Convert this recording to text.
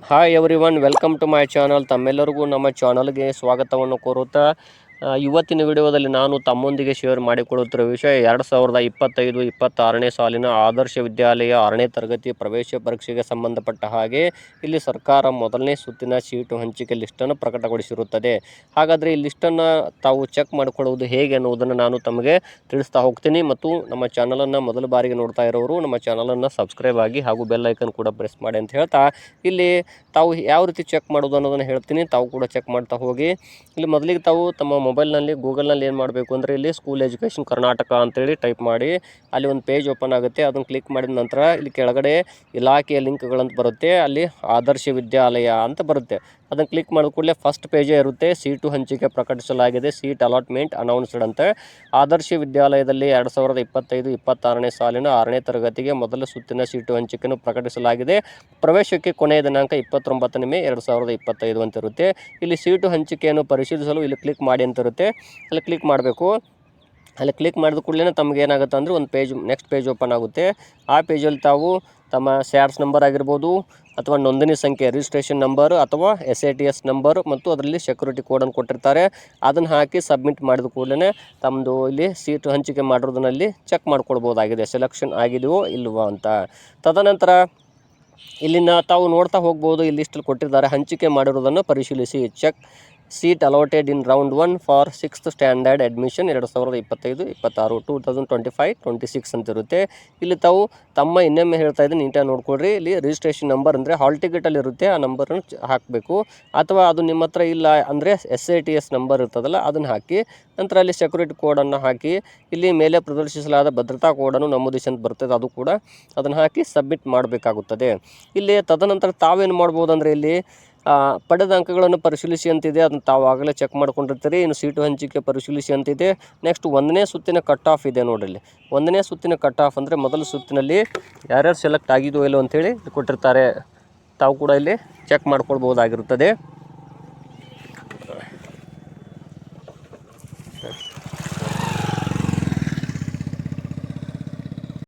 Hi every welcome to my channel ತಮ್ಮೆಲ್ಲರಿಗೂ ನಮ್ಮ ಚಾನಲ್ಗೆ ಸ್ವಾಗತವನ್ನು ಕೋರುತ್ತಾ ಇವತ್ತಿನ ವಿಡಿಯೋದಲ್ಲಿ ನಾನು ತಮ್ಮೊಂದಿಗೆ ಶೇರ್ ಮಾಡಿಕೊಳ್ಳುತ್ತಿರುವ ವಿಷಯ ಎರಡು ಸಾವಿರದ ಇಪ್ಪತ್ತೈದು, ಇಪ್ಪತ್ತಾರನೇ ಸಾಲಿನ ಆದರ್ಶ ವಿದ್ಯಾಲಯ ಆರನೇ ತರಗತಿ ಪ್ರವೇಶ ಪರೀಕ್ಷೆಗೆ ಸಂಬಂಧಪಟ್ಟ ಹಾಗೆ ಇಲ್ಲಿ ಸರ್ಕಾರ ಮೊದಲನೇ ಸುತ್ತಿನ ಸೀಟು ಹಂಚಿಕೆ ಲಿಸ್ಟನ್ನು ಪ್ರಕಟಗೊಳಿಸಿರುತ್ತದೆ. ಹಾಗಾದರೆ ಈ ಲಿಸ್ಟನ್ನು ತಾವು ಚೆಕ್ ಮಾಡಿಕೊಳ್ಳುವುದು ಹೇಗೆ ಅನ್ನುವುದನ್ನು ನಾನು ತಮಗೆ ತಿಳಿಸ್ತಾ ಹೋಗ್ತೀನಿ. ಮತ್ತು ನಮ್ಮ ಚಾನಲನ್ನು ಮೊದಲ ಬಾರಿಗೆ ನೋಡ್ತಾ ಇರೋರು, ನಮ್ಮ ಚಾನಲನ್ನು ಸಬ್ಸ್ಕ್ರೈಬ್ ಆಗಿ ಹಾಗೂ ಬೆಲ್ ಐಕನ್ ಕೂಡ ಪ್ರೆಸ್ ಮಾಡಿ ಅಂತ ಹೇಳ್ತಾ ಇಲ್ಲಿ ತಾವು ಯಾವ ರೀತಿ ಚೆಕ್ ಮಾಡೋದು ಅನ್ನೋದನ್ನು ಹೇಳ್ತೀನಿ. ತಾವು ಕೂಡ ಚೆಕ್ ಮಾಡ್ತಾ ಹೋಗಿ. ಇಲ್ಲಿ ಮೊದಲಿಗೆ ತಾವು ತಮ್ಮ ಮೊಬೈಲ್ನಲ್ಲಿ ಗೂಗಲ್ನಲ್ಲಿ ಏನು ಮಾಡಬೇಕು ಅಂದರೆ ಇಲ್ಲಿ ಸ್ಕೂಲ್ ಎಜುಕೇಷನ್ ಕರ್ನಾಟಕ ಅಂತೇಳಿ ಟೈಪ್ ಮಾಡಿ ಅಲ್ಲಿ ಒಂದು ಪೇಜ್ ಓಪನ್ ಆಗುತ್ತೆ, ಅದನ್ನು ಕ್ಲಿಕ್ ಮಾಡಿದ ನಂತರ ಇಲ್ಲಿ ಕೆಳಗಡೆ ಇಲಾಖೆಯ ಲಿಂಕ್ಗಳಂತ ಬರುತ್ತೆ, ಅಲ್ಲಿ ಆದರ್ಶ ವಿದ್ಯಾಲಯ ಅಂತ ಬರುತ್ತೆ. ಅದನ್ನು ಕ್ಲಿಕ್ ಮಾಡಿದ ಕೂಡಲೇ ಫಸ್ಟ್ ಪೇಜೇ ಇರುತ್ತೆ. ಸೀಟು ಹಂಚಿಕೆ ಪ್ರಕಟಿಸಲಾಗಿದೆ. ಸೀಟ್ ಅಲಾಟ್ಮೆಂಟ್ ಅನೌನ್ಸ್ಡ್ ಅಂತ. ಆದರ್ಶ ವಿದ್ಯಾಲಯದಲ್ಲಿ ಎರಡು ಸಾವಿರದ ಇಪ್ಪತ್ತೈದು, ಇಪ್ಪತ್ತಾರನೇ ಸಾಲಿನ ಆರನೇ ತರಗತಿಗೆ ಮೊದಲ ಸುತ್ತಿನ ಸೀಟು ಹಂಚಿಕೆಯನ್ನು ಪ್ರಕಟಿಸಲಾಗಿದೆ. ಪ್ರವೇಶಕ್ಕೆ ಕೊನೆಯ ದಿನಾಂಕ ಇಪ್ಪತ್ತೊಂಬತ್ತನೇ ಮೇ ಎರಡು ಸಾವಿರದ ಇಪ್ಪತ್ತೈದು ಅಂತಿರುತ್ತೆ. ಇಲ್ಲಿ ಸೀಟು ಹಂಚಿಕೆಯನ್ನು ಪರಿಶೀಲಿಸಲು ಇಲ್ಲಿ ಕ್ಲಿಕ್ ಮಾಡಿ ಅಂತಿರುತ್ತೆ. ಅಲ್ಲಿ ಕ್ಲಿಕ್ ಮಾಡಬೇಕು. ಅಲ್ಲಿ ಕ್ಲಿಕ್ ಮಾಡಿದ ಕೂಡಲೇ ತಮ್ಗೆ ಏನಾಗುತ್ತೆ ಅಂದರೆ ಒಂದು ಪೇಜ್ ನೆಕ್ಸ್ಟ್ ಪೇಜ್ ಓಪನ್ ಆಗುತ್ತೆ. ಆ ಪೇಜಲ್ಲಿ ತಾವು ತಮ್ಮ ಸ್ಯಾಡ್ಸ್ ನಂಬರ್ ಆಗಿರ್ಬೋದು, ಅಥವಾ ನೋಂದಣಿ ಸಂಖ್ಯೆ ರಿಜಿಸ್ಟ್ರೇಷನ್ ನಂಬರ್ ಅಥವಾ S A T S number ಮತ್ತು ಅದರಲ್ಲಿ ಸೆಕ್ಯೂರಿಟಿ ಕೋಡನ್ನು ಕೊಟ್ಟಿರ್ತಾರೆ. ಅದನ್ನು ಹಾಕಿ ಸಬ್ಮಿಟ್ ಮಾಡಿದ ಕೂಡಲೇ ತಮ್ಮದು ಇಲ್ಲಿ ಸೀಟು ಹಂಚಿಕೆ ಮಾಡಿರೋದನ್ನಲ್ಲಿ ಚೆಕ್ ಮಾಡ್ಕೊಳ್ಬೋದಾಗಿದೆ. ಸೆಲೆಕ್ಷನ್ ಆಗಿದೆಯೋ ಇಲ್ವೋ ಅಂತ. ತದನಂತರ ಇಲ್ಲಿನ ತಾವು ನೋಡ್ತಾ ಹೋಗ್ಬೋದು ಇಲ್ಲಿ ಇಷ್ಟಲ್ಲಿ ಕೊಟ್ಟಿದ್ದಾರೆ. ಹಂಚಿಕೆ ಮಾಡಿರೋದನ್ನು ಪರಿಶೀಲಿಸಿ check seat allotted in round one for sixth standard admission ಎರಡು ಸಾವಿರದ ಇಪ್ಪತ್ತೈದು, ಇಪ್ಪತ್ತಾರು two thousand twenty five twenty six ಅಂತ ಇರುತ್ತೆ ಇಲ್ಲಿ ತಾವು ತಮ್ಮ ಇನ್ನೊಮ್ಮೆ ಹೇಳ್ತಾ ಇದ್ದೀನಿ, ನೀಟಾಗಿ ನೋಡ್ಕೊಳ್ರಿ. ಇಲ್ಲಿ ರಿಜಿಸ್ಟ್ರೇಷನ್ ನಂಬರ್ ಅಂದರೆ ಹಾಲ್ ಟಿಕೆಟಲ್ಲಿ ಇರುತ್ತೆ, ಆ ನಂಬರನ್ನು ಹಾಕಬೇಕು. ಅಥವಾ ಅದು ನಿಮ್ಮ ಹತ್ರ ಇಲ್ಲ ಅಂದರೆ S I T S number ಇರ್ತದಲ್ಲ, ಅದನ್ನು ಹಾಕಿ, ನಂತರ ಅಲ್ಲಿ ಸೆಕ್ಯೂರಿಟಿ ಕೋಡನ್ನು ಹಾಕಿ, ಇಲ್ಲಿ ಮೇಲೆ ಪ್ರದರ್ಶಿಸಲಾದ ಭದ್ರತಾ ಕೋಡನ್ನು ನಮೂದಿಸಿ ಅಂತ ಬರ್ತದೆ, ಅದು ಕೂಡ ಅದನ್ನು ಹಾಕಿ ಸಬ್ಮಿಟ್ ಮಾಡಬೇಕಾಗುತ್ತದೆ. ಇಲ್ಲಿ ತದನಂತರ ತಾವೇನು ಮಾಡ್ಬೋದು ಅಂದರೆ ಇಲ್ಲಿ ಪಡೆದ ಅಂಕಗಳನ್ನು ಪರಿಶೀಲಿಸಿ ಅಂತಿದೆ. ಅದನ್ನು ತಾವು ಆಗಲೇ ಚೆಕ್ ಮಾಡ್ಕೊಂಡಿರ್ತೀರಿ. ಇನ್ನು ಸೀಟು ಹಂಚಿಕೆ ಪರಿಶೀಲಿಸಿ ಅಂತಿದೆ. ನೆಕ್ಸ್ಟ್ ಒಂದನೇ ಸುತ್ತಿನ ಕಟ್ ಆಫ್ ಇದೆ ನೋಡ್ರಿ. ಒಂದನೇ ಸುತ್ತಿನ ಕಟ್ ಆಫ್ ಅಂದರೆ ಮೊದಲ ಸುತ್ತಿನಲ್ಲಿ ಯಾರ್ಯಾರು ಸೆಲೆಕ್ಟ್ ಆಗಿದೋ ಇಲ್ಲೋ ಅಂತೇಳಿ ಕೊಟ್ಟಿರ್ತಾರೆ. ತಾವು ಕೂಡ ಇಲ್ಲಿ ಚೆಕ್ ಮಾಡ್ಕೊಳ್ಬೋದಾಗಿರುತ್ತದೆ